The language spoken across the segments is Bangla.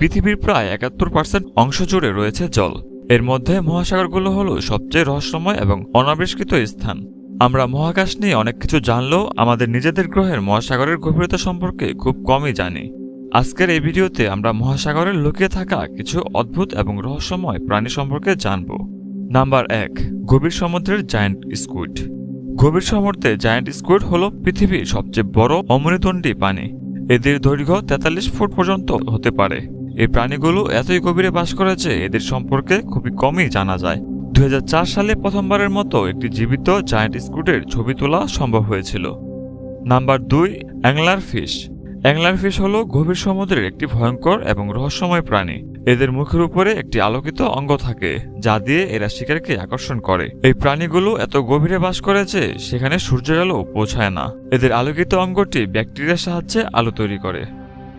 পৃথিবীর প্রায় একাত্তর পার্সেন্ট অংশ জুড়ে রয়েছে জল। এর মধ্যে মহাসাগরগুলো হলো সবচেয়ে রহস্যময় এবং অনাবিষ্কৃত স্থান। আমরা মহাকাশ নিয়ে অনেক কিছু জানলেও আমাদের নিজেদের গ্রহের মহাসাগরের গভীরতা সম্পর্কে খুব কমই জানি। আজকের এই ভিডিওতে আমরা মহাসাগরের লুকিয়ে থাকা কিছু অদ্ভুত এবং রহস্যময় প্রাণী সম্পর্কে জানব। নাম্বার এক, গভীর সমুদ্রের জায়ান্ট স্কুইড গভীর সমুদ্রে জায়ান্ট স্কুইড হল পৃথিবীর সবচেয়ে বড় অমৃতণ্ডী প্রাণী। এদের দৈর্ঘ্য তেতাল্লিশ ফুট পর্যন্ত হতে পারে। এই প্রাণীগুলো এতই গভীরে বাস করেছে, এদের সম্পর্কে খুবই কমই জানা যায়। দুই হাজার চার সালে প্রথমবারের মতো একটি জীবিত জায়ান্ট স্কুটের ছবি তোলা সম্ভব হয়েছিল। নাম্বার দুই, অ্যাংলার ফিশ। অ্যাংলার ফিশ হল গভীর সমুদ্রের একটি ভয়ঙ্কর এবং রহস্যময় প্রাণী। এদের মুখের উপরে একটি আলোকিত অঙ্গ থাকে, যা দিয়ে এরা শিকারকে আকর্ষণ করে। এই প্রাণীগুলো এত গভীরে বাস করে যে সেখানে সূর্যের আলো পৌঁছায় না। এদের আলোকিত অঙ্গটি ব্যাকটেরিয়ার সাহায্যে আলো তৈরি করে।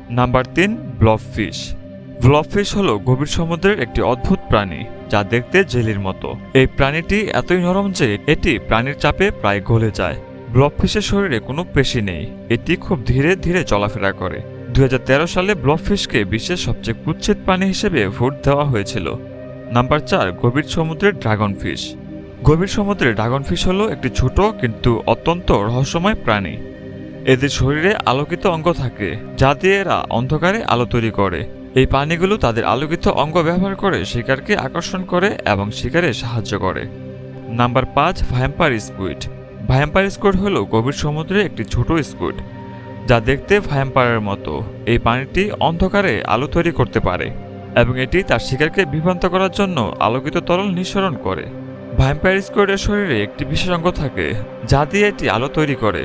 নাম্বার তিন, ব্লব ফিশ। ব্লবফিশ হল গভীর সমুদ্রের একটি অদ্ভুত প্রাণী, যা দেখতে জেলির মতো। এই প্রাণীটি এতই নরম যে এটি প্রাণীর চাপে প্রায় গলে যায়। ব্লবফিশের শরীরে কোনো পেশি নেই, এটি খুব ধীরে ধীরে চলাফেরা করে। দুই হাজার তেরো সালে ব্লবফিশকে বিশ্বের সবচেয়ে কুচ্ছেদ প্রাণী হিসেবে ভোট দেওয়া হয়েছিল। নাম্বার চার, গভীর সমুদ্রের ড্রাগন ফিশ। গভীর সমুদ্রের ড্রাগন ফিশ হল একটি ছোট কিন্তু অত্যন্ত রহস্যময় প্রাণী। এদের শরীরে আলোকিত অঙ্গ থাকে, যা দিয়ে এরা অন্ধকারে আলো তৈরি করে। এই প্রাণীগুলো তাদের আলোকিত অঙ্গ ব্যবহার করে শিকারকে আকর্ষণ করে এবং শিকারে সাহায্য করে। নাম্বার পাঁচ ভ্যাম্পার স্কুইড ভ্যাম্পার স্কুইড হল গভীর সমুদ্রে একটি ছোট স্কুইড যা দেখতে ভ্যাম্পারের মতো। এই প্রাণীটি অন্ধকারে আলো তৈরি করতে পারে এবং এটি তার শিকারকে বিভ্রান্ত করার জন্য আলোকিত তরল নিঃসরণ করে। ভ্যাম্পায়ার স্কুইডের শরীরে একটি বিশেষ অঙ্গ থাকে, যা দিয়ে এটি আলো তৈরি করে।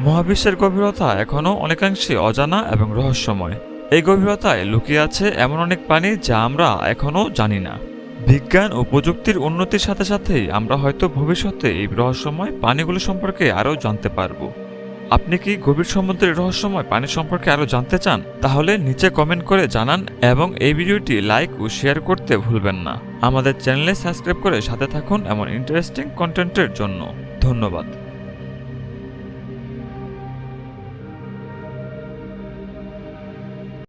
মহাবিশ্বের গভীরতা এখনও অনেকাংশে অজানা এবং রহস্যময়। এই গভীরতায় লুকিয়ে আছে এমন অনেক প্রাণী যা আমরা এখনও জানি না। বিজ্ঞান ও প্রযুক্তির উন্নতির সাথে সাথেই আমরা হয়তো ভবিষ্যতে এই রহস্যময় প্রাণীগুলো সম্পর্কে আরও জানতে পারব। আপনি কি গভীর সমুদ্রের রহস্যময় প্রাণী সম্পর্কে আরও জানতে চান? তাহলে নিচে কমেন্ট করে জানান এবং এই ভিডিওটি লাইক ও শেয়ার করতে ভুলবেন না। আমাদের চ্যানেলে সাবস্ক্রাইব করে সাথে থাকুন এমন ইন্টারেস্টিং কন্টেন্টের জন্য। ধন্যবাদ।